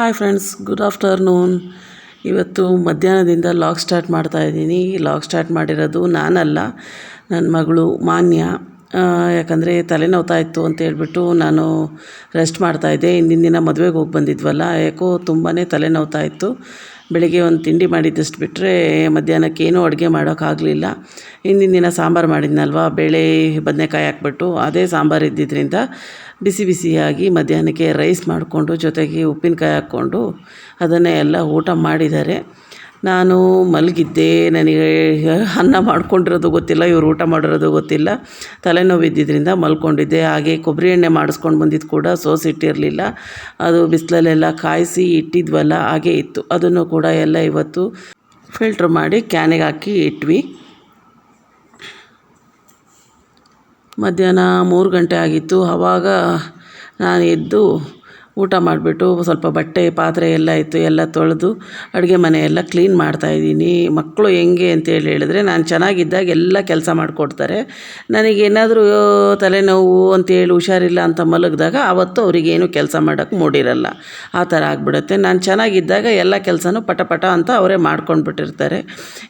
Hi friends good afternoon ಇವತ್ತು ಮಧ್ಯಾಹ್ನದಿಂದ log start ಮಾಡ್ತಾ ಇದ್ದೀನಿ. ಲಾಗ್ ಸ್ಟಾರ್ಟ್ ಮಾಡಿರೋದು ನಾನಲ್ಲ ನನ್ನ ಮಗಳು ಮಾನ್ಯ. ಯಾಕಂದರೆ ತಲೆನೋವ್ತಾ ಇತ್ತು ಅಂತ ಹೇಳ್ಬಿಟ್ಟು ನಾನು ರೆಸ್ಟ್ ಮಾಡ್ತಾಯಿದ್ದೆ ಹಿಂದಿನ ದಿನ ಮದುವೆಗೆ ಹೋಗಿ ಬಂದಿದ್ವಲ್ಲ, ಯಾಕೋ ತುಂಬಾ ತಲೆನೋವ್ತಾ ಇತ್ತು. ಬೆಳಿಗ್ಗೆ ಒಂದು ತಿಂಡಿ ಮಾಡಿದ್ದಷ್ಟು ಬಿಟ್ಟರೆ ಮಧ್ಯಾಹ್ನಕ್ಕೆ ಏನೂ ಅಡುಗೆ ಮಾಡೋಕ್ಕಾಗಲಿಲ್ಲ ಹಿಂದಿನ ದಿನ ಸಾಂಬಾರು ಮಾಡಿದ್ನಲ್ವ, ಬೇಳೆ, ಬದನೆಕಾಯಿ ಹಾಕ್ಬಿಟ್ಟು, ಅದೇ ಸಾಂಬಾರು ಇದ್ದಿದ್ದರಿಂದ ಬಿಸಿ ಬಿಸಿಯಾಗಿ ಮಧ್ಯಾಹ್ನಕ್ಕೆ ರೈಸ್ ಮಾಡಿಕೊಂಡು ಜೊತೆಗೆ ಉಪ್ಪಿನಕಾಯಿ ಹಾಕ್ಕೊಂಡು ಅದನ್ನೇ ಎಲ್ಲ ಊಟ ಮಾಡಿದ್ದಾರೆ. ನಾನು ಮಲಗಿದ್ದೆ. ನನಗೆ ಅನ್ನ ಮಾಡ್ಕೊಂಡಿರೋದು ಗೊತ್ತಿಲ್ಲ, ಇವರು ಊಟ ಮಾಡಿರೋದು ಗೊತ್ತಿಲ್ಲ. ತಲೆನೋವು ಇದ್ದಿದ್ದರಿಂದ ಮಲ್ಕೊಂಡಿದ್ದೆ. ಹಾಗೆ ಕೊಬ್ಬರಿ ಎಣ್ಣೆ ಮಾಡಿಸ್ಕೊಂಡು ಬಂದಿದ್ದು ಕೂಡ ಸೋಸಿಟ್ಟಿರಲಿಲ್ಲ ಅದು ಬಿಸಿಲಲ್ಲೆಲ್ಲ ಕಾಯಿಸಿ ಇಟ್ಟಿದ್ವಲ್ಲ, ಹಾಗೆ ಇತ್ತು. ಅದನ್ನು ಕೂಡ ಎಲ್ಲ ಇವತ್ತು ಫಿಲ್ಟ್ರ್ ಮಾಡಿ ಕ್ಯಾನಿಗೆ ಹಾಕಿ ಇಟ್ವಿ. ಮಧ್ಯಾಹ್ನ ಮೂರು ಗಂಟೆ ಆಗಿತ್ತು. ಆವಾಗ ನಾನು ಎದ್ದು ಊಟ ಮಾಡಿಬಿಟ್ಟು ಸ್ವಲ್ಪ ಬಟ್ಟೆ, ಪಾತ್ರೆ ಎಲ್ಲ ಇತ್ತು, ಎಲ್ಲ ತೊಳೆದು ಅಡುಗೆ ಮನೆ ಎಲ್ಲ ಕ್ಲೀನ್ ಮಾಡ್ತಾಯಿದ್ದೀನಿ ಮಕ್ಕಳು ಹೆಂಗೆ ಅಂತೇಳಿ ಹೇಳಿದ್ರೆ ನಾನು ಚೆನ್ನಾಗಿದ್ದಾಗ ಎಲ್ಲ ಕೆಲಸ ಮಾಡಿಕೊಡ್ತಾರೆ. ನನಗೇನಾದರೂ ತಲೆನೋವು ಅಂತೇಳಿ ಹುಷಾರಿಲ್ಲ ಅಂತ ಮಲಗಿದಾಗ ಆವತ್ತು ಅವರಿಗೇನು ಕೆಲಸ ಮಾಡೋಕ್ಕೆ ಮೂಡಿರಲ್ಲ. ಆ ಥರ ಆಗಿಬಿಡುತ್ತೆ. ನಾನು ಚೆನ್ನಾಗಿದ್ದಾಗ ಎಲ್ಲ ಕೆಲಸನೂ ಪಟ ಪಟ ಅಂತ ಅವರೇ ಮಾಡ್ಕೊಂಡು ಬಿಟ್ಟಿರ್ತಾರೆ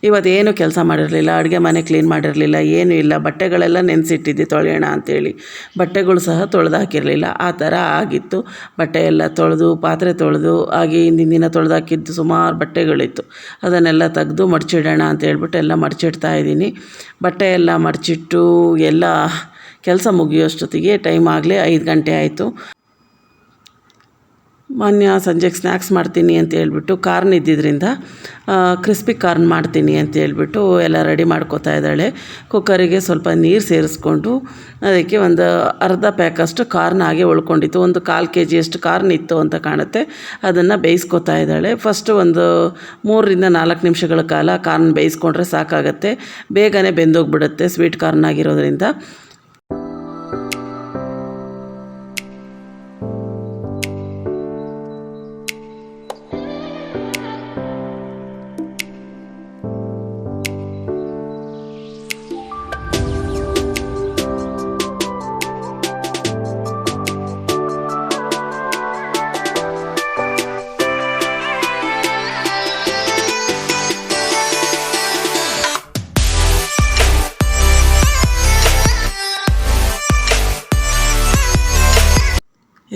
ಇವತ್ತೇನು ಕೆಲಸ ಮಾಡಿರಲಿಲ್ಲ, ಅಡುಗೆ ಮನೆ ಕ್ಲೀನ್ ಮಾಡಿರಲಿಲ್ಲ, ಏನೂ ಇಲ್ಲ, ಬಟ್ಟೆಗಳೆಲ್ಲ ನೆನೆಸಿಟ್ಟಿದ್ದೆ ತೊಳೆಯೋಣ ಅಂತೇಳಿ ಬಟ್ಟೆಗಳು ಸಹ ತೊಳೆದು ಹಾಕಿರಲಿಲ್ಲ. ಆ ಥರ ಆಗಿತ್ತು. ಬಟ್ಟೆ ಎಲ್ಲ ತೊಳೆದು, ಪಾತ್ರೆ ತೊಳೆದು, ಹಾಗೆ ಹಿಂದಿನ ದಿನ ತೊಳೆದಾಕಿದ್ದು ಸುಮಾರು ಬಟ್ಟೆಗಳಿತ್ತು. ಅದನ್ನೆಲ್ಲ ತೆಗೆದು ಮಡಚಿಡೋಣ ಅಂತ ಹೇಳ್ಬಿಟ್ಟು ಎಲ್ಲ ಮಡಚಿಡ್ತಾ ಇದ್ದೀನಿ. ಬಟ್ಟೆ ಎಲ್ಲ ಮಡಚಿಟ್ಟು ಎಲ್ಲ ಕೆಲಸ ಮುಗಿಯೋಷ್ಟೊತ್ತಿಗೆ ಟೈಮ್ ಆಗಲೇ ಐದು ಗಂಟೆ ಆಯಿತು. ಮಾನ್ಯ ಸಂಜೆಗೆ ಸ್ನ್ಯಾಕ್ಸ್ ಮಾಡ್ತೀನಿ ಅಂತ ಹೇಳ್ಬಿಟ್ಟು ಕಾರ್ನ್ ಇದ್ದಿದ್ದರಿಂದ ಕ್ರಿಸ್ಪಿ ಕಾರ್ನ್ ಮಾಡ್ತೀನಿ ಅಂತ ಹೇಳ್ಬಿಟ್ಟು ಎಲ್ಲ ರೆಡಿ ಮಾಡ್ಕೋತಾ ಇದ್ದಾಳೆ. ಕುಕ್ಕರಿಗೆ ಸ್ವಲ್ಪ ನೀರು ಸೇರಿಸ್ಕೊಂಡು ಅದಕ್ಕೆ ಒಂದು ಅರ್ಧ ಪ್ಯಾಕಷ್ಟು ಕಾರ್ನ್ ಹಾಗೆ ಉಳ್ಕೊಂಡಿತ್ತು. ಒಂದು ಕಾಲು ಕೆ ಜಿಯಷ್ಟು ಕಾರ್ನ್ ಇತ್ತು ಅಂತ ಕಾಣುತ್ತೆ. ಅದನ್ನು ಬೇಯಿಸ್ಕೊತಾ ಇದ್ದಾಳೆ. ಫಸ್ಟು ಒಂದು ಮೂರರಿಂದ ನಾಲ್ಕು ನಿಮಿಷಗಳ ಕಾಲ ಕಾರ್ನ್ ಬೇಯಿಸ್ಕೊಂಡ್ರೆ ಸಾಕಾಗತ್ತೆ. ಬೇಗನೆ ಬೆಂದೋಗ್ಬಿಡುತ್ತೆ ಸ್ವೀಟ್ ಕಾರ್ನ್ ಆಗಿರೋದ್ರಿಂದ.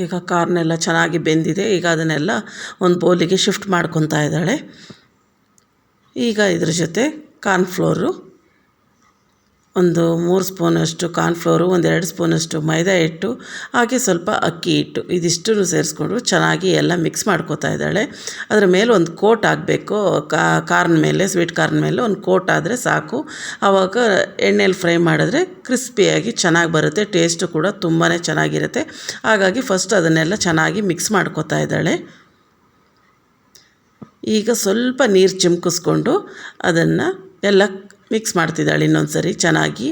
ಈಗ ಕಾರ್ನೆಲ್ಲ ಚೆನ್ನಾಗಿ ಬೆಂದಿದೆ. ಈಗ ಅದನ್ನೆಲ್ಲ ಒಂದು ಬೌಲಿಗೆ ಶಿಫ್ಟ್ ಮಾಡ್ಕೊತಾ ಇದ್ದಾಳೆ. ಈಗ ಇದ್ರ ಜೊತೆ ಕಾರ್ನ್ಫ್ಲೋರು ಒಂದು ಮೂರು ಸ್ಪೂನಷ್ಟು ಕಾರ್ನ್ಫ್ಲೋರು ಒಂದೆರಡು ಸ್ಪೂನಷ್ಟು ಮೈದಾ ಹಿಟ್ಟು, ಹಾಗೆ ಸ್ವಲ್ಪ ಅಕ್ಕಿ ಹಿಟ್ಟು. ಇದಿಷ್ಟನ್ನು ಸೇರಿಸ್ಕೊಂಡು ಚೆನ್ನಾಗಿ ಎಲ್ಲ ಮಿಕ್ಸ್ ಮಾಡ್ಕೋತಾ ಇದ್ದಾಳೆ. ಅದರ ಮೇಲೆ ಒಂದು ಕೋಟ್ ಆಗಬೇಕು ಕಾರ್ನ್ ಮೇಲೆ, ಸ್ವೀಟ್ ಕಾರ್ನ್ ಮೇಲೆ ಒಂದು ಕೋಟ್ ಆದರೆ ಸಾಕು. ಆವಾಗ ಎಣ್ಣೆಯಲ್ಲಿ ಫ್ರೈ ಮಾಡಿದ್ರೆ ಕ್ರಿಸ್ಪಿಯಾಗಿ ಚೆನ್ನಾಗಿ ಬರುತ್ತೆ. ಟೇಸ್ಟು ಕೂಡ ತುಂಬಾ ಚೆನ್ನಾಗಿರುತ್ತೆ. ಹಾಗಾಗಿ ಫಸ್ಟ್ ಅದನ್ನೆಲ್ಲ ಚೆನ್ನಾಗಿ ಮಿಕ್ಸ್ ಮಾಡ್ಕೋತಾ ಇದ್ದಾಳೆ. ಈಗ ಸ್ವಲ್ಪ ನೀರು ಚಿಮ್ಕಿಸ್ಕೊಂಡು ಅದನ್ನು ಎಲ್ಲ ಮಿಕ್ಸ್ ಮಾಡ್ತಿದ್ದಾಳೆ ಇನ್ನೊಂದು ಸರಿ ಚೆನ್ನಾಗಿ.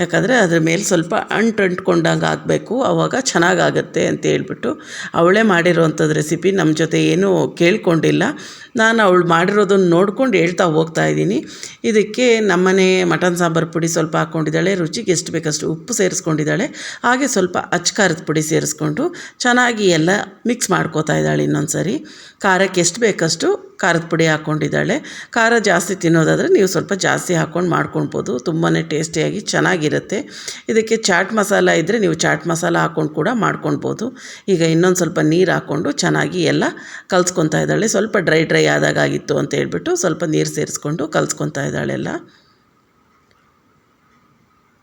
ಯಾಕಂದರೆ ಅದ್ರ ಮೇಲೆ ಸ್ವಲ್ಪ ಅಂಟು ಅಂಟ್ಕೊಂಡಂಗೆ ಆಗಬೇಕು ಆವಾಗ ಚೆನ್ನಾಗಾಗತ್ತೆ ಅಂತ ಹೇಳ್ಬಿಟ್ಟು ಅವಳೇ ಮಾಡಿರೋವಂಥದ್ದು ರೆಸಿಪಿ ನಮ್ಮ ಜೊತೆ ಏನೂ ಕೇಳ್ಕೊಂಡಿಲ್ಲ. ನಾನು ಅವಳು ಮಾಡಿರೋದನ್ನು ನೋಡ್ಕೊಂಡು ಹೇಳ್ತಾ ಹೋಗ್ತಾ ಇದ್ದೀನಿ. ಇದಕ್ಕೆ ನಮ್ಮನೆ ಮಟನ್ ಸಾಂಬಾರು ಪುಡಿ ಸ್ವಲ್ಪ ಹಾಕ್ಕೊಂಡಿದ್ದಾಳೆ, ರುಚಿಗೆ ಎಷ್ಟು ಬೇಕಷ್ಟು ಉಪ್ಪು ಸೇರಿಸ್ಕೊಂಡಿದ್ದಾಳೆ, ಹಾಗೆ ಸ್ವಲ್ಪ ಅಚ್ಕಾರದ ಪುಡಿ ಸೇರಿಸ್ಕೊಂಡು ಚೆನ್ನಾಗಿ ಎಲ್ಲ ಮಿಕ್ಸ್ ಮಾಡ್ಕೋತಾ ಇದ್ದಾಳೆ ಇನ್ನೊಂದು ಸರಿ ಖಾರಕ್ಕೆ ಎಷ್ಟು ಬೇಕಷ್ಟು ಖಾರದ ಪುಡಿ ಹಾಕ್ಕೊಂಡಿದ್ದಾಳೆ ಖಾರ ಜಾಸ್ತಿ ತಿನ್ನೋದಾದರೆ ನೀವು ಸ್ವಲ್ಪ ಜಾಸ್ತಿ ಹಾಕ್ಕೊಂಡು ಮಾಡ್ಕೊಳ್ಬೋದು. ತುಂಬಾ ಟೇಸ್ಟಿಯಾಗಿ ಚೆನ್ನಾಗಿರುತ್ತೆ. ಇದಕ್ಕೆ ಚಾಟ್ ಮಸಾಲ ಇದ್ದರೆ ನೀವು ಚಾಟ್ ಮಸಾಲ ಹಾಕ್ಕೊಂಡು ಕೂಡ ಮಾಡ್ಕೊಳ್ಬೋದು. ಈಗ ಇನ್ನೊಂದು ಸ್ವಲ್ಪ ನೀರು ಹಾಕ್ಕೊಂಡು ಚೆನ್ನಾಗಿ ಎಲ್ಲ ಕಲ್ಸ್ಕೊತಾ ಇದ್ದಾಳೆ. ಸ್ವಲ್ಪ ಡ್ರೈ ಡ್ರೈ ಆದಾಗಾಗಿತ್ತು ಅಂತ ಹೇಳ್ಬಿಟ್ಟು ಸ್ವಲ್ಪ ನೀರು ಸೇರಿಸ್ಕೊಂಡು ಕಲ್ಸ್ಕೊತಾ ಇದ್ದಾಳೆಲ್ಲ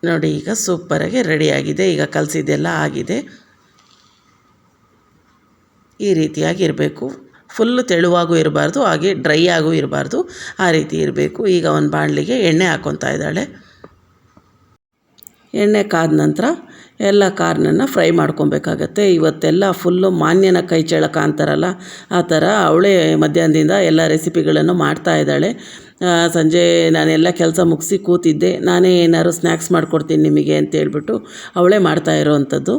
ನೋಡಿ, ಈಗ ಸೂಪರಾಗಿ ರೆಡಿಯಾಗಿದೆ ಈಗ ಕಲಸಿದ್ದೆಲ್ಲ ಆಗಿದೆ. ಈ ರೀತಿಯಾಗಿ ಫುಲ್ಲು ತೆಳುವಾಗೂ ಇರಬಾರ್ದು, ಹಾಗೆ ಡ್ರೈ ಆಗೂ ಇರಬಾರ್ದು. ಆ ರೀತಿ ಇರಬೇಕು. ಈಗ ಒಂದು ಬಾಣಲಿಗೆ ಎಣ್ಣೆ ಹಾಕ್ಕೊತಾ ಇದ್ದಾಳೆ. ಎಣ್ಣೆ ಕಾದ ನಂತರ ಎಲ್ಲ ಕಾರ್ನನ್ನು ಫ್ರೈ ಮಾಡ್ಕೊಬೇಕಾಗತ್ತೆ. ಇವತ್ತೆಲ್ಲ ಫುಲ್ಲು ಮಾನ್ಯನ ಕೈ ಚೆಳಕ ಅಂತಾರಲ್ಲ, ಆ ಥರ ಅವಳೇ ಮಧ್ಯಾಹ್ನದಿಂದ ಎಲ್ಲ ರೆಸಿಪಿಗಳನ್ನು ಮಾಡ್ತಾ ಇದ್ದಾಳೆ. ಸಂಜೆ ನಾನೆಲ್ಲ ಕೆಲಸ ಮುಗಿಸಿ ಕೂತಿದ್ದೆ. ನಾನೇ ಏನಾದ್ರು ಸ್ನ್ಯಾಕ್ಸ್ ಮಾಡಿಕೊಡ್ತೀನಿ ನಿಮಗೆ ಅಂತ ಹೇಳ್ಬಿಟ್ಟು ಅವಳೇ ಮಾಡ್ತಾ ಇರೋವಂಥದ್ದು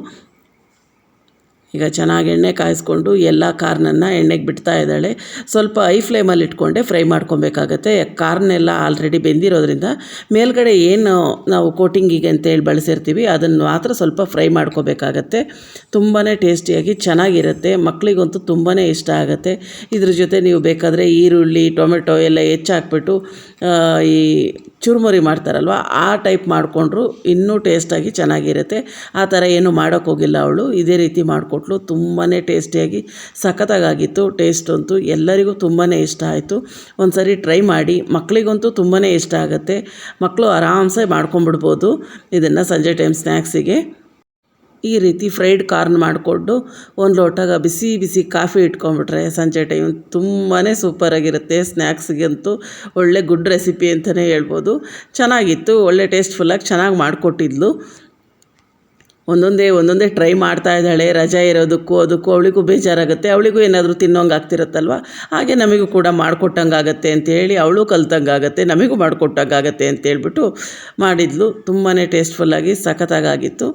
ಈಗ ಚೆನ್ನಾಗಿ ಎಣ್ಣೆ ಕಾಯಿಸ್ಕೊಂಡು ಎಲ್ಲ ಕಾರ್ನನ್ನು ಎಣ್ಣೆಗೆ ಬಿಡ್ತಾ ಇದ್ದಾಳೆ. ಸ್ವಲ್ಪ ಐ ಫ್ಲೇಮಲ್ಲಿ ಇಟ್ಕೊಂಡೆ, ಫ್ರೈ ಮಾಡ್ಕೊಬೇಕಾಗತ್ತೆ. ಕಾರ್ನೆಲ್ಲ ಆಲ್ರೆಡಿ ಬೆಂದಿರೋದ್ರಿಂದ ಮೇಲ್ಗಡೆ ಏನು ನಾವು ಕೋಟಿಂಗಿಗೆ ಅಂತೇಳಿ ಬಳಸಿರ್ತೀವಿ, ಅದನ್ನು ಮಾತ್ರ ಸ್ವಲ್ಪ ಫ್ರೈ ಮಾಡ್ಕೋಬೇಕಾಗತ್ತೆ. ತುಂಬಾ ಟೇಸ್ಟಿಯಾಗಿ ಚೆನ್ನಾಗಿರುತ್ತೆ. ಮಕ್ಕಳಿಗಂತೂ ತುಂಬಾ ಇಷ್ಟ ಆಗುತ್ತೆ. ಇದ್ರ ಜೊತೆ ನೀವು ಬೇಕಾದರೆ ಈರುಳ್ಳಿ, ಟೊಮೆಟೊ ಎಲ್ಲ ಹೆಚ್ಚಾಕ್ಬಿಟ್ಟು ಈ ಚುರುಮುರಿ ಮಾಡ್ತಾರಲ್ವ, ಆ ಟೈಪ್ ಮಾಡಿಕೊಂಡ್ರು ಇನ್ನೂ ಟೇಸ್ಟಾಗಿ ಚೆನ್ನಾಗಿರುತ್ತೆ. ಆ ಥರ ಏನೂ ಮಾಡೋಕ್ಕೋಗಿಲ್ಲ ಅವಳು. ಇದೇ ರೀತಿ ಮಾಡಿಕೊಟ್ಲು. ತುಂಬಾ ಟೇಸ್ಟಿಯಾಗಿ ಸಖತ್ತಾಗಿತ್ತು ಟೇಸ್ಟ್ ಅಂತೂ ಎಲ್ಲರಿಗೂ ತುಂಬಾ ಇಷ್ಟ ಆಯಿತು. ಒಂದು ಟ್ರೈ ಮಾಡಿ. ಮಕ್ಕಳಿಗಂತೂ ತುಂಬಾ ಇಷ್ಟ ಆಗುತ್ತೆ. ಮಕ್ಕಳು ಆರಾಮ್ಸೆ ಮಾಡ್ಕೊಂಬಿಡ್ಬೋದು ಇದನ್ನು ಸಂಜೆ ಟೈಮ್ ಸ್ನ್ಯಾಕ್ಸಿಗೆ ಈ ರೀತಿ ಫ್ರೈಡ್ ಕಾರ್ನ್ ಮಾಡಿಕೊಂಡು ಒಂದು ಲೋಟಗ ಬಿಸಿ ಬಿಸಿ ಕಾಫಿ ಇಟ್ಕೊಂಬಿಟ್ರೆ ಸಂಜೆ ಟೈಮ್ ತುಂಬಾ ಸೂಪರಾಗಿರುತ್ತೆ ಸ್ನ್ಯಾಕ್ಸ್ಗಂತೂ ಒಳ್ಳೆ ಗುಡ್ ರೆಸಿಪಿ ಅಂತಲೇ ಹೇಳ್ಬೋದು. ಚೆನ್ನಾಗಿತ್ತು, ಒಳ್ಳೆ ಟೇಸ್ಟ್ಫುಲ್ಲಾಗಿ ಚೆನ್ನಾಗಿ ಮಾಡಿಕೊಟ್ಟಿದ್ಲು. ಒಂದೊಂದೇ ಒಂದೊಂದೇ ಟ್ರೈ ಮಾಡ್ತಾ ಇದ್ದಾಳೆ, ರಜೆ ಇರೋದಕ್ಕೂ ಅದಕ್ಕೂ ಅವಳಿಗೂ ಬೇಜಾರಾಗುತ್ತೆ, ಅವಳಿಗೂ ಏನಾದರೂ ತಿನ್ನೋಂಗೆ ಆಗ್ತಿರುತ್ತಲ್ವ? ಹಾಗೆ ನಮಗೂ ಕೂಡ ಮಾಡಿಕೊಟ್ಟಂಗೆ ಆಗುತ್ತೆ ಅಂತೇಳಿ ಅವಳು ಕಲ್ತಂಗೆ ಆಗುತ್ತೆ ನಮಗೂ ಮಾಡಿಕೊಟ್ಟಂಗೆ ಆಗುತ್ತೆ ಅಂತೇಳ್ಬಿಟ್ಟು ಮಾಡಿದ್ಲು. ತುಂಬಾ ಟೇಸ್ಟ್ಫುಲ್ಲಾಗಿ ಸಖತ್ತಾಗಿತ್ತು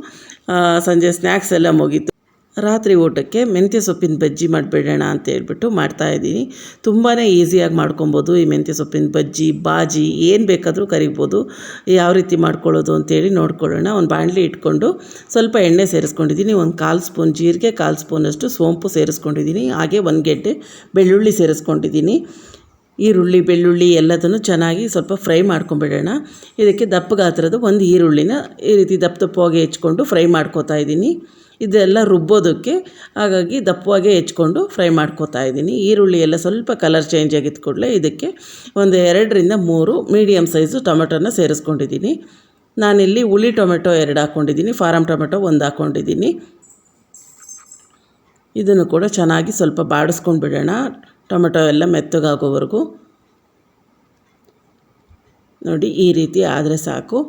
ಸಂಜೆ ಸ್ನ್ಯಾಕ್ಸ್ ಎಲ್ಲ ಮುಗೀತು. ರಾತ್ರಿ ಊಟಕ್ಕೆ ಮೆಂತ್ಯ ಸೊಪ್ಪಿನ ಬಜ್ಜಿ ಮಾಡಿಬಿಡೋಣ ಅಂತ ಹೇಳ್ಬಿಟ್ಟು ಮಾಡ್ತಾಯಿದ್ದೀನಿ ತುಂಬಾ ಈಸಿಯಾಗಿ ಮಾಡ್ಕೊಬೋದು ಈ ಮೆಂತ್ಯ ಸೊಪ್ಪಿನ ಬಜ್ಜಿ, ಬಾಜಿ, ಏನು ಬೇಕಾದರೂ ಕರಿಬೋದು. ಯಾವ ರೀತಿ ಮಾಡ್ಕೊಳ್ಳೋದು ಅಂತೇಳಿ ನೋಡ್ಕೊಳ್ಳೋಣ. ಒಂದು ಬಾಣಲಿ ಇಟ್ಕೊಂಡು ಸ್ವಲ್ಪ ಎಣ್ಣೆ ಸೇರಿಸ್ಕೊಂಡಿದ್ದೀನಿ. ಒಂದು ಕಾಲು ಸ್ಪೂನ್ ಜೀರಿಗೆ, ಕಾಲು ಸ್ಪೂನಷ್ಟು ಸೋಂಪು ಸೇರಿಸ್ಕೊಂಡಿದ್ದೀನಿ. ಹಾಗೆ ಒಂದು ಗೆಡ್ಡೆ ಬೆಳ್ಳುಳ್ಳಿ ಸೇರಿಸ್ಕೊಂಡಿದ್ದೀನಿ. ಈರುಳ್ಳಿ, ಬೆಳ್ಳುಳ್ಳಿ ಎಲ್ಲದನ್ನು ಚೆನ್ನಾಗಿ ಸ್ವಲ್ಪ ಫ್ರೈ ಮಾಡ್ಕೊಂಬಿಡೋಣ. ಇದಕ್ಕೆ ದಪ್ಪ ಗಾತ್ರದ ಒಂದು ಈರುಳ್ಳಿನ ಈ ರೀತಿ ದಪ್ಪ ದಪ್ಪವಾಗಿ ಹೆಚ್ಕೊಂಡು ಫ್ರೈ ಮಾಡ್ಕೋತಾ ಇದ್ದೀನಿ. ಇದೆಲ್ಲ ರುಬ್ಬೋದಕ್ಕೆ ಹಾಗಾಗಿ ದಪ್ಪವಾಗೆ ಹೆಚ್ಕೊಂಡು ಫ್ರೈ ಮಾಡ್ಕೋತಾ ಇದ್ದೀನಿ. ಈರುಳ್ಳಿ ಎಲ್ಲ ಸ್ವಲ್ಪ ಕಲರ್ ಚೇಂಜ್ ಆಗಿದ್ದ ಕೂಡಲೇ ಇದಕ್ಕೆ ಒಂದು ಎರಡರಿಂದ ಮೂರು ಮೀಡಿಯಮ್ ಸೈಜು ಟೊಮೆಟೊನ ಸೇರಿಸ್ಕೊಂಡಿದ್ದೀನಿ. ನಾನಿಲ್ಲಿ ಹುಳಿ ಟೊಮೆಟೊ ಎರಡು ಹಾಕ್ಕೊಂಡಿದ್ದೀನಿ ಫಾರಮ್ ಟೊಮೆಟೊ ಒಂದು ಹಾಕ್ಕೊಂಡಿದ್ದೀನಿ. ಇದನ್ನು ಕೂಡ ಚೆನ್ನಾಗಿ ಸ್ವಲ್ಪ ಬಾಡಿಸ್ಕೊಂಡು ಬಿಡೋಣ ಟೊಮೆಟೊ ಎಲ್ಲ ಮೆತ್ತಗಾಗೋವರೆಗೂ. ನೋಡಿ ಈ ರೀತಿ ಆದರೆ ಸಾಕು.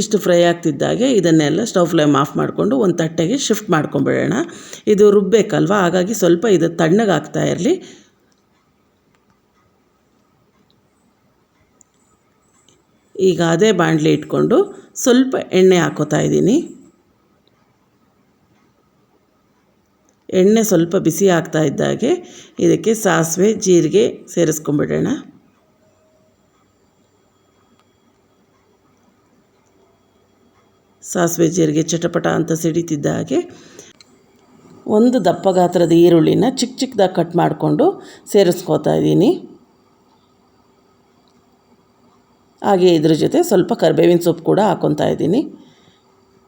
ಇಷ್ಟು ಫ್ರೈ ಆಗ್ತಿದ್ದಾಗೆ ಇದನ್ನೆಲ್ಲ ಸ್ಟವ್ ಫ್ಲೇಮ್ ಆಫ್ ಮಾಡಿಕೊಂಡು ಒಂದು ತಟ್ಟೆಗೆ ಶಿಫ್ಟ್ ಮಾಡ್ಕೊಂಬಿಡೋಣ. ಇದು ರುಬ್ಬೇಕಲ್ವ? ಹಾಗಾಗಿ ಸ್ವಲ್ಪ ಇದು ತಣ್ಣಗಾಗ್ತಾ ಇರಲಿ. ಈಗ ಅದೇ ಬಾಣಲಿ ಇಟ್ಕೊಂಡು ಸ್ವಲ್ಪ ಎಣ್ಣೆ ಹಾಕೋತಾ ಇದ್ದೀನಿ. ಎಣ್ಣೆ ಸ್ವಲ್ಪ ಬಿಸಿ ಆಗ್ತಾ ಇದ್ದಾಗೆ ಇದಕ್ಕೆ ಸಾಸಿವೆ, ಜೀರಿಗೆ ಸೇರಿಸ್ಕೊಂಬಿಡೋಣ. ಸಾಸಿವೆ ಜೀರಿಗೆ ಚಟಪಟ ಅಂತ ಸಿಡಿತಿದ್ದ ಹಾಗೆ ಒಂದು ದಪ್ಪ ಗಾತ್ರದ ಈರುಳ್ಳಿನ ಚಿಕ್ಕ ಚಿಕ್ಕದಾಗಿ ಕಟ್ ಮಾಡಿಕೊಂಡು ಸೇರಿಸ್ಕೋತಾ ಇದ್ದೀನಿ. ಹಾಗೆ ಇದ್ರ ಜೊತೆ ಸ್ವಲ್ಪ ಕರಿಬೇವಿನ ಸೊಪ್ಪು ಕೂಡ ಹಾಕ್ಕೊತಾ ಇದ್ದೀನಿ.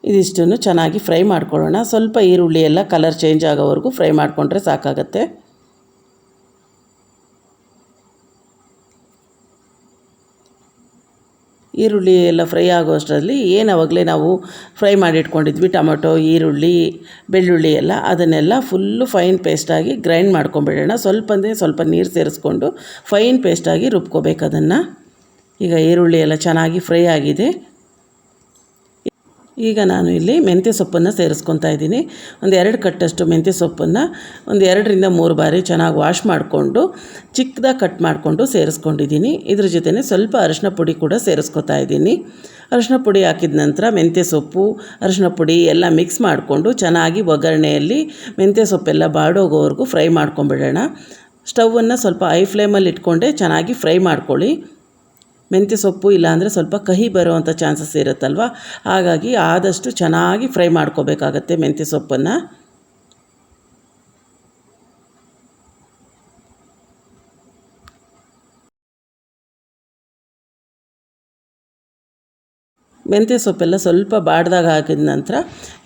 ಇದಿಷ್ಟನ್ನು ಚೆನ್ನಾಗಿ ಫ್ರೈ ಮಾಡ್ಕೊಳ್ಳೋಣ. ಸ್ವಲ್ಪ ಈರುಳ್ಳಿ ಎಲ್ಲ ಕಲರ್ ಚೇಂಜ್ ಆಗೋವರೆಗೂ ಫ್ರೈ ಮಾಡಿಕೊಂಡ್ರೆ ಸಾಕಾಗತ್ತೆ. ಈರುಳ್ಳಿ ಎಲ್ಲ ಫ್ರೈ ಆಗೋಷ್ಟರಲ್ಲಿ ಏನು ಆವಾಗಲೇ ನಾವು ಫ್ರೈ ಮಾಡಿಟ್ಕೊಂಡಿದ್ವಿ, ಟೊಮೊಟೊ, ಈರುಳ್ಳಿ, ಬೆಳ್ಳುಳ್ಳಿ ಎಲ್ಲ, ಅದನ್ನೆಲ್ಲ ಫುಲ್ಲು ಫೈನ್ ಪೇಸ್ಟಾಗಿ ಗ್ರೈಂಡ್ ಮಾಡ್ಕೊಂಬಿಡೋಣ. ಸ್ವಲ್ಪ ಅಂದರೆ ಸ್ವಲ್ಪ ನೀರು ಸೇರಿಸ್ಕೊಂಡು ಫೈನ್ ಪೇಸ್ಟಾಗಿ ರುಬ್ಕೋಬೇಕು ಅದನ್ನು. ಈಗ ಈರುಳ್ಳಿ ಎಲ್ಲ ಚೆನ್ನಾಗಿ ಫ್ರೈ ಆಗಿದೆ. ಈಗ ನಾನು ಇಲ್ಲಿ ಮೆಂತ್ಯ ಸೊಪ್ಪನ್ನು ಸೇರಿಸ್ಕೊತಾ ಇದ್ದೀನಿ. ಒಂದು ಎರಡು ಕಟ್ಟಷ್ಟು ಮೆಂತ್ಯ ಸೊಪ್ಪನ್ನು ಒಂದು ಎರಡರಿಂದ ಮೂರು ಬಾರಿ ಚೆನ್ನಾಗಿ ವಾಶ್ ಮಾಡಿಕೊಂಡು ಚಿಕ್ಕದಾಗಿ ಕಟ್ ಮಾಡಿಕೊಂಡು ಸೇರಿಸ್ಕೊಂಡಿದ್ದೀನಿ. ಇದ್ರ ಜೊತೆನೆ ಸ್ವಲ್ಪ ಅರಶಿನ ಪುಡಿ ಕೂಡ ಸೇರಿಸ್ಕೊತಾ ಇದ್ದೀನಿ. ಅರಶಿನ ಪುಡಿ ಹಾಕಿದ ನಂತರ ಮೆಂತ್ಯ ಸೊಪ್ಪು, ಅರಶಿನ ಪುಡಿ ಎಲ್ಲ ಮಿಕ್ಸ್ ಮಾಡಿಕೊಂಡು ಚೆನ್ನಾಗಿ ಒಗ್ಗರಣೆಯಲ್ಲಿ ಮೆಂತ್ಯ ಸೊಪ್ಪೆಲ್ಲ ಬಾಡೋಗೋವರೆಗೂ ಫ್ರೈ ಮಾಡ್ಕೊಂಬಿಡೋಣ. ಸ್ಟವನ್ನು ಸ್ವಲ್ಪ ಐ ಫ್ಲೇಮಲ್ಲಿ ಇಟ್ಕೊಂಡೆ ಚೆನ್ನಾಗಿ ಫ್ರೈ ಮಾಡ್ಕೊಳ್ಳಿ. ಮೆಂತ್ಯ ಸೊಪ್ಪು ಇಲ್ಲಾಂದರೆ ಸ್ವಲ್ಪ ಕಹಿ ಬರುವಂಥ ಚಾನ್ಸಸ್ ಇರುತ್ತಲ್ವ? ಹಾಗಾಗಿ ಆದಷ್ಟು ಚೆನ್ನಾಗಿ ಫ್ರೈ ಮಾಡ್ಕೋಬೇಕಾಗತ್ತೆ ಮೆಂತ್ಯ ಸೊಪ್ಪನ್ನು. ಮೆಂತ್ಯ ಸೊಪ್ಪೆಲ್ಲ ಸ್ವಲ್ಪ ಬಾಡ್ದಾಗ ಹಾಕಿದ ನಂತರ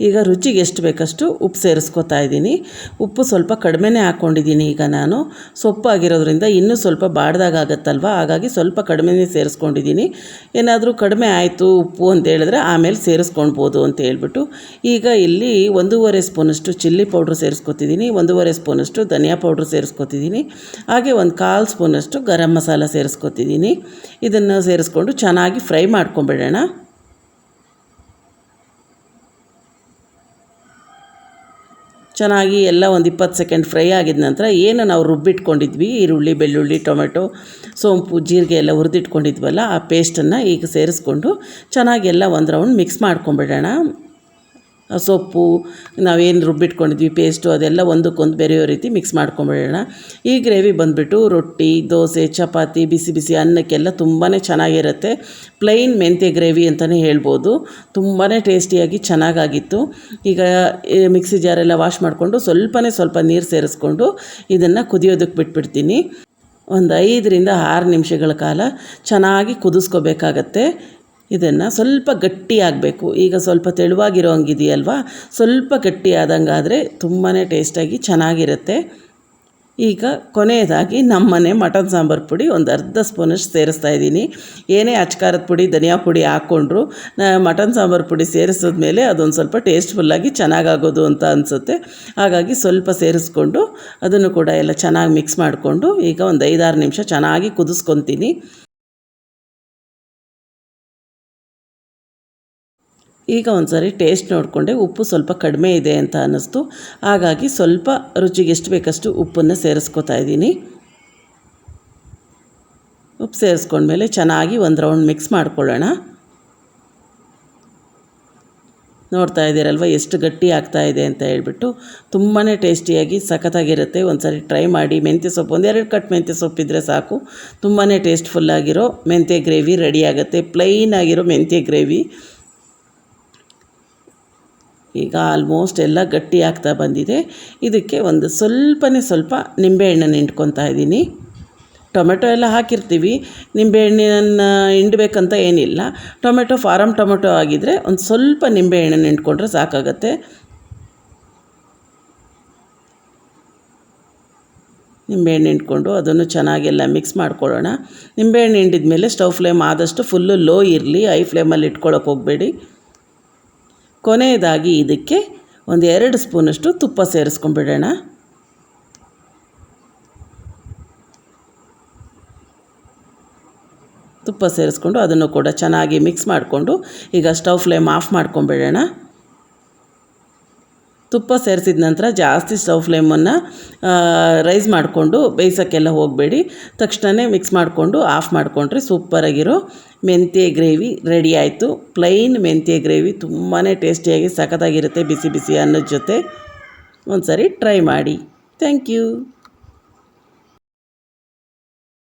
ಈಗ ರುಚಿಗೆ ಎಷ್ಟು ಬೇಕಷ್ಟು ಉಪ್ಪು ಸೇರಿಸ್ಕೊತಾ ಇದ್ದೀನಿ. ಉಪ್ಪು ಸ್ವಲ್ಪ ಕಡಿಮೆನೇ ಹಾಕ್ಕೊಂಡಿದ್ದೀನಿ ಈಗ ನಾನು. ಸೊಪ್ಪಾಗಿರೋದ್ರಿಂದ ಇನ್ನೂ ಸ್ವಲ್ಪ ಬಾಡ್ದಾಗ ಆಗುತ್ತಲ್ವ? ಹಾಗಾಗಿ ಸ್ವಲ್ಪ ಕಡಿಮೆನೇ ಸೇರಿಸ್ಕೊಂಡಿದ್ದೀನಿ. ಏನಾದರೂ ಕಡಿಮೆ ಆಯಿತು ಉಪ್ಪು ಅಂತ ಹೇಳಿದ್ರೆ ಆಮೇಲೆ ಸೇರಿಸ್ಕೊಳ್ಬೋದು ಅಂತ ಹೇಳ್ಬಿಟ್ಟು. ಈಗ ಇಲ್ಲಿ ಒಂದೂವರೆ ಸ್ಪೂನಷ್ಟು ಚಿಲ್ಲಿ ಪೌಡ್ರ್ ಸೇರಿಸ್ಕೊತಿದ್ದೀನಿ. ಒಂದೂವರೆ ಸ್ಪೂನಷ್ಟು ಧನಿಯಾ ಪೌಡ್ರ್ ಸೇರಿಸ್ಕೊತಿದ್ದೀನಿ. ಹಾಗೆ ಒಂದು ಕಾಲು ಸ್ಪೂನಷ್ಟು ಗರಂ ಮಸಾಲ ಸೇರಿಸ್ಕೊತಿದ್ದೀನಿ. ಇದನ್ನು ಸೇರಿಸ್ಕೊಂಡು ಚೆನ್ನಾಗಿ ಫ್ರೈ ಮಾಡ್ಕೊಂಬಿಡೋಣ. ಚೆನ್ನಾಗಿ ಎಲ್ಲ ಒಂದು ಇಪ್ಪತ್ತು ಸೆಕೆಂಡ್ ಫ್ರೈ ಆಗಿದ ನಂತರ ಏನು ನಾವು ರುಬ್ಬಿಟ್ಕೊಂಡಿದ್ವಿ, ಈರುಳ್ಳಿ, ಬೆಳ್ಳುಳ್ಳಿ, ಟೊಮೆಟೊ, ಸೋಂಪು, ಜೀರಿಗೆ ಎಲ್ಲ ಹುರಿದಿಟ್ಕೊಂಡಿದ್ವಲ್ಲ, ಆ ಪೇಸ್ಟನ್ನು ಈಗ ಸೇರಿಸ್ಕೊಂಡು ಚೆನ್ನಾಗಿ ಎಲ್ಲ ಒಂದು ರೌಂಡ್ ಮಿಕ್ಸ್ ಮಾಡ್ಕೊಂಬಿಡೋಣ. ಸೊಪ್ಪು, ನಾವೇನು ರುಬ್ಬಿಟ್ಕೊಂಡಿದ್ವಿ ಪೇಸ್ಟು ಅದೆಲ್ಲ ಒಂದಕ್ಕೊಂದು ಬೆರೆಯೋ ರೀತಿ ಮಿಕ್ಸ್ ಮಾಡ್ಕೊಂಬಿಡೋಣ. ಈ ಗ್ರೇವಿ ಬಂದುಬಿಟ್ಟು ರೊಟ್ಟಿ, ದೋಸೆ, ಚಪಾತಿ, ಬಿಸಿ ಬಿಸಿ ಅನ್ನಕ್ಕೆಲ್ಲ ತುಂಬಾ ಚೆನ್ನಾಗಿರುತ್ತೆ. ಪ್ಲೈನ್ ಮೆಂತ್ಯ ಗ್ರೇವಿ ಅಂತಲೇ ಹೇಳ್ಬೋದು. ತುಂಬಾ ಟೇಸ್ಟಿಯಾಗಿ ಚೆನ್ನಾಗಾಗಿತ್ತು. ಈಗ ಮಿಕ್ಸಿ ಜಾರೆಲ್ಲ ವಾಶ್ ಮಾಡಿಕೊಂಡು ಸ್ವಲ್ಪನೇ ಸ್ವಲ್ಪ ನೀರು ಸೇರಿಸ್ಕೊಂಡು ಇದನ್ನು ಕುದಿಯೋದಕ್ಕೆ ಬಿಟ್ಬಿಡ್ತೀನಿ. ಒಂದು ಐದರಿಂದ ಆರು ನಿಮಿಷಗಳ ಕಾಲ ಚೆನ್ನಾಗಿ ಕುದಿಸ್ಕೋಬೇಕಾಗತ್ತೆ. ಇದನ್ನು ಸ್ವಲ್ಪ ಗಟ್ಟಿ ಆಗಬೇಕು. ಈಗ ಸ್ವಲ್ಪ ತೆಳುವಾಗಿರೋ ಹಂಗಿದೆಯಲ್ವಾ? ಸ್ವಲ್ಪ ಗಟ್ಟಿ ಆದಂಗಾದರೆ ತುಂಬಾ ಟೇಸ್ಟಾಗಿ ಚೆನ್ನಾಗಿರುತ್ತೆ. ಈಗ ಕೊನೆಯದಾಗಿ ನಮ್ಮನೆ ಮಟನ್ ಸಾಂಬಾರು ಪುಡಿ ಒಂದು ಅರ್ಧ ಸ್ಪೂನಷ್ಟು ಸೇರಿಸ್ತಾ ಇದ್ದೀನಿ. ಏನೇ ಅಚ್ಕಾರದ ಪುಡಿ, ಧನಿಯಾ ಪುಡಿ ಹಾಕ್ಕೊಂಡ್ರು ಮಟನ್ ಸಾಂಬಾರು ಪುಡಿ ಸೇರಿಸಿದ್ಮೇಲೆ ಅದೊಂದು ಸ್ವಲ್ಪ ಟೇಸ್ಟ್ಫುಲ್ಲಾಗಿ ಚೆನ್ನಾಗಾಗೋದು ಅಂತ ಅನಿಸುತ್ತೆ. ಹಾಗಾಗಿ ಸ್ವಲ್ಪ ಸೇರಿಸ್ಕೊಂಡು ಅದನ್ನು ಕೂಡ ಎಲ್ಲ ಚೆನ್ನಾಗಿ ಮಿಕ್ಸ್ ಮಾಡಿಕೊಂಡು ಈಗ ಒಂದು ಐದಾರು ನಿಮಿಷ ಚೆನ್ನಾಗಿ ಕುದಿಸ್ಕೊತೀನಿ. ಈಗ ಒಂದು ಸಾರಿ ಟೇಸ್ಟ್ ನೋಡಿಕೊಂಡೆ, ಉಪ್ಪು ಸ್ವಲ್ಪ ಕಡಿಮೆ ಇದೆ ಅಂತ ಅನ್ನಿಸ್ತು. ಹಾಗಾಗಿ ಸ್ವಲ್ಪ ರುಚಿಗೆ ಎಷ್ಟು ಬೇಕಷ್ಟು ಉಪ್ಪನ್ನು ಸೇರಿಸ್ಕೊತಾ ಇದ್ದೀನಿ. ಉಪ್ಪು ಸೇರಿಸ್ಕೊಂಡ್ಮೇಲೆ ಚೆನ್ನಾಗಿ ಒಂದು ರೌಂಡ್ ಮಿಕ್ಸ್ ಮಾಡ್ಕೊಳ್ಳೋಣ. ನೋಡ್ತಾ ಇದ್ದೀರಲ್ವ, ಎಷ್ಟು ಗಟ್ಟಿ ಆಗ್ತಾ ಇದೆ ಅಂತ ಹೇಳ್ಬಿಟ್ಟು. ತುಂಬಾ ಟೇಸ್ಟಿಯಾಗಿ ಸಖತ್ತಾಗಿರುತ್ತೆ. ಒಂದು ಸಾರಿ ಟ್ರೈ ಮಾಡಿ. ಮೆಂತ್ಯ ಸೊಪ್ಪು ಒಂದೆರಡು ಕಟ್ ಮೆಂತ್ಯ ಸೊಪ್ಪಿದ್ರೆ ಸಾಕು. ತುಂಬಾ ಟೇಸ್ಟ್ಫುಲ್ಲಾಗಿರೋ ಮೆಂತ್ಯ ಗ್ರೇವಿ ರೆಡಿ ಆಗುತ್ತೆ. ಪ್ಲೈನ್ ಆಗಿರೋ ಮೆಂತ್ಯ ಗ್ರೇವಿ. ಈಗ ಆಲ್ಮೋಸ್ಟ್ ಎಲ್ಲ ಗಟ್ಟಿ ಆಗ್ತಾ ಬಂದಿದೆ. ಇದಕ್ಕೆ ಒಂದು ಸ್ವಲ್ಪನೇ ಸ್ವಲ್ಪ ನಿಂಬೆಹಣ್ಣನ್ನು ಹಿಂಡ್ಕೊತಾ ಇದ್ದೀನಿ. ಟೊಮೆಟೊ ಎಲ್ಲ ಹಾಕಿರ್ತೀವಿ. ನಿಂಬೆಹಣ್ಣಿನ ಹಿಂಡಬೇಕಂತ ಏನಿಲ್ಲ. ಟೊಮೆಟೊ ಫಾರಮ್ ಟೊಮೆಟೊ ಆಗಿದ್ದರೆ ಒಂದು ಸ್ವಲ್ಪ ನಿಂಬೆಹಣ್ಣನ್ನು ಹಿಂಡ್ಕೊಂಡ್ರೆ ಸಾಕಾಗತ್ತೆ. ನಿಂಬೆಹಣ್ಣು ಹಿಂಡ್ಕೊಂಡು ಅದನ್ನು ಚೆನ್ನಾಗೆಲ್ಲ ಮಿಕ್ಸ್ ಮಾಡ್ಕೊಳ್ಳೋಣ. ನಿಂಬೆಹಣ್ಣು ಹಿಂಡಿದ ಮೇಲೆ ಸ್ಟವ್ ಫ್ಲೇಮ್ ಆದಷ್ಟು ಫುಲ್ಲು ಲೋ ಇರಲಿ. ಐ ಫ್ಲೇಮಲ್ಲಿ ಇಟ್ಕೊಳ್ಳೋಕೆ ಹೋಗಬೇಡಿ. ಕೊನೆಯದಾಗಿ ಇದಕ್ಕೆ ಒಂದು ಎರಡು ಸ್ಪೂನಷ್ಟು ತುಪ್ಪ ಸೇರಿಸ್ಕೊಂಡ್ಬಿಡೋಣ ತುಪ್ಪ ಸೇರಿಸ್ಕೊಂಡು ಅದನ್ನು ಕೂಡ ಚೆನ್ನಾಗಿ ಮಿಕ್ಸ್ ಮಾಡಿಕೊಂಡು ಈಗ ಸ್ಟವ್ ಫ್ಲೇಮ್ ಆಫ್ ಮಾಡ್ಕೊಂಬಿಡೋಣ. ತುಪ್ಪ ಸೇರಿಸಿದ ನಂತರ ಜಾಸ್ತಿ ಸ್ಟವ್ ಫ್ಲೇಮನ್ನು ರೈಸ್ ಮಾಡಿಕೊಂಡು ಬೇಯಿಸೋಕ್ಕೆಲ್ಲ ಹೋಗಬೇಡಿ. ತಕ್ಷಣವೇ ಮಿಕ್ಸ್ ಮಾಡಿಕೊಂಡು ಆಫ್ ಮಾಡಿಕೊಂಡ್ರೆ ಸೂಪರಾಗಿರೋ ಮೆಂತ್ಯ ಗ್ರೇವಿ ರೆಡಿ ಆಯಿತು. ಪ್ಲೈನ್ ಮೆಂತ್ಯ ಗ್ರೇವಿ ತುಂಬಾ ಟೇಸ್ಟಿಯಾಗಿ ಸಖತ್ತಾಗಿರುತ್ತೆ ಬಿಸಿ ಬಿಸಿ ಅನ್ನದ ಜೊತೆ. ಒಂದು ಸರಿ ಟ್ರೈ ಮಾಡಿ. Thank you